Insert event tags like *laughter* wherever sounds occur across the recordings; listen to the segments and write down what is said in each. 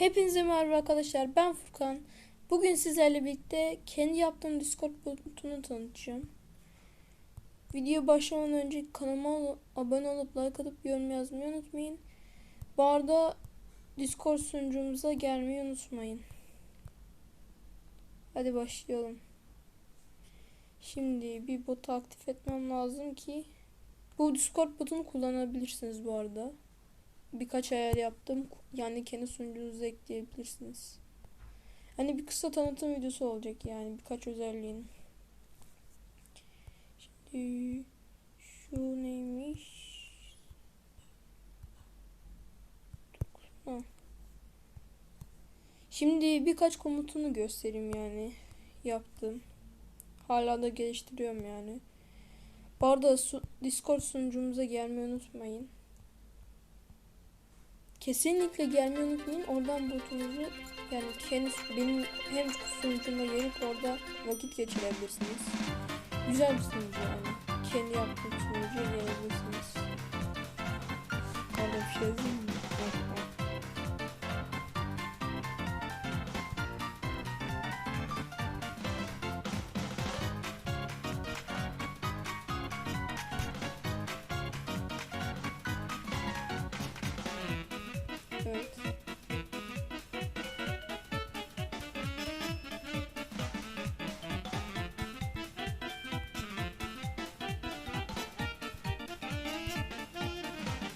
Hepinize merhaba arkadaşlar. Ben Furkan. Bugün sizlerle birlikte kendi yaptığım Discord botunu tanıtacağım. Video başlamadan önce kanalıma abone olup like atıp yorum yazmayı unutmayın. Bu arada Discord sunucumuza gelmeyi unutmayın. Hadi başlayalım. Şimdi bir botu aktif etmem lazım ki bu Discord botunu kullanabilirsiniz bu arada birkaç ayar yaptım. Yani kendi sunucunuza ekleyebilirsiniz. Hani bir kısa tanıtım videosu olacak yani birkaç özelliğin. Şimdi şu neymiş? Ha. Şimdi birkaç komutunu göstereyim yani yaptım. Hala da geliştiriyorum yani. Bu arada su Discord sunucumuza gelmeyi unutmayın. Kesinlikle gelmeyi unutmayın. Oradan botunuzu yani kendi benim hem sunucuma gelip orada vakit geçirebilirsiniz. Güzel bir sunucu yani. Kendi yaptığım sunucuya gelebilirsiniz. Orada bir şey yazayım mı? Evet.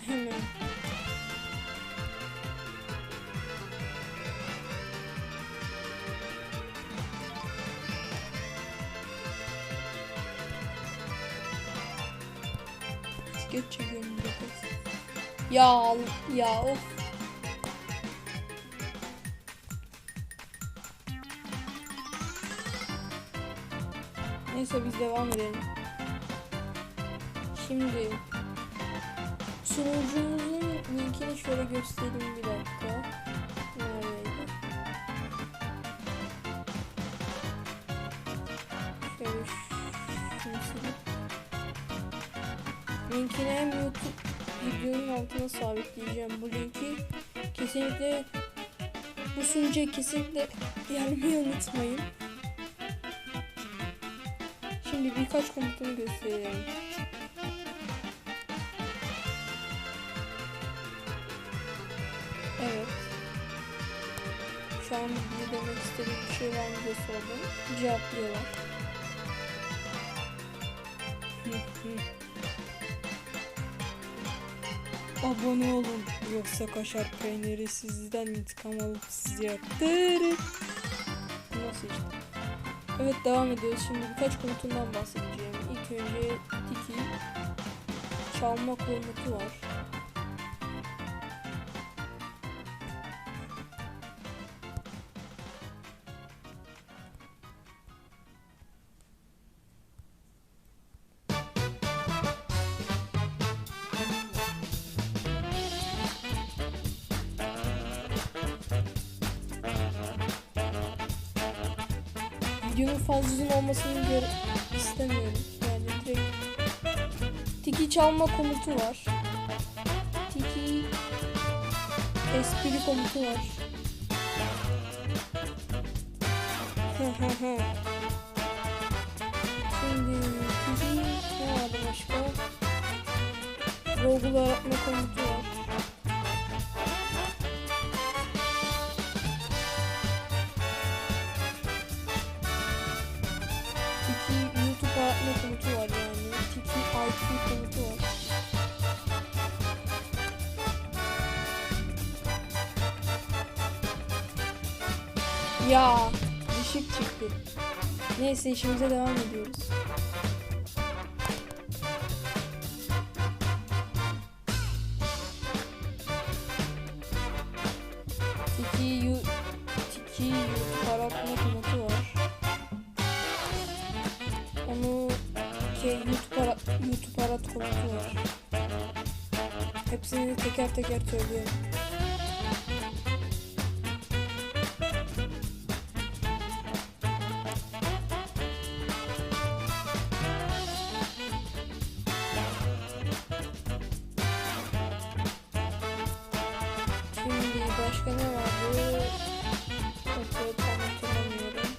Hemen. Geç. Ya ya of. Neyse biz devam edelim. Şimdi sunucumuzun linkini şöyle göstereyim bir dakika. Neredeydi? Şunu silip linkini hem YouTube videonun altına sabitleyeceğim. Bu linki kesinlikle bu sunucuya kesinlikle gelmeyi unutmayın. Şimdi birkaç komutunu göstereyim. Evet. Şu an bir demek istediğim bir şey var mı diye sordum. Cevaplıyorlar. Abone olun yoksa kaşar peyniri sizden intikam alıp sizi yaktırır. Nasıl işte? Evet devam ediyoruz. Şimdi birkaç komutundan bahsedeceğim. İlk önce tiki çalma komutu var. Videonun fazla uzun olmasını istemiyorum. Yani direkt tiki çalma komutu var. Tiki espri komutu var. Şimdi tiki ne vardı başka? Google aratma komutu Ya düşük çıktı. Neyse işimize devam ediyoruz. Tiki yu Tiki Arat komutu var. Hepsini teker teker söylüyorum. Şimdi Başka ne vardı? Bakıyorum tam hatırlamıyorum.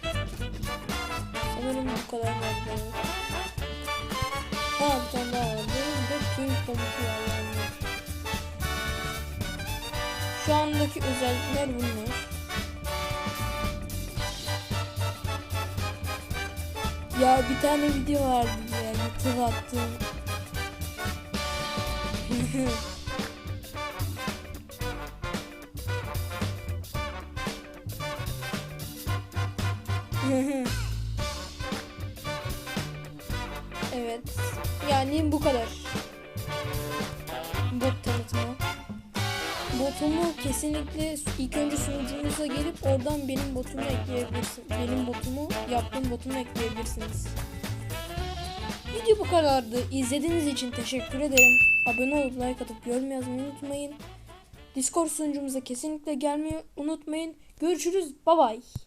Sanırım bu kadar vardı. Ha Şu andaki özellikler bunlar. Ya bir tane video vardı ya YouTube attım. *laughs* evet. Yani bu kadar. Botumu kesinlikle ilk önce sunucumuza gelip oradan benim botumu ekleyebilirsiniz. Benim botumu, yaptığım botumu ekleyebilirsiniz. Video bu kadardı. İzlediğiniz için teşekkür ederim. Abone olup like atıp yorum yazmayı unutmayın. Discord sunucumuza kesinlikle gelmeyi unutmayın. Görüşürüz. Bye bye.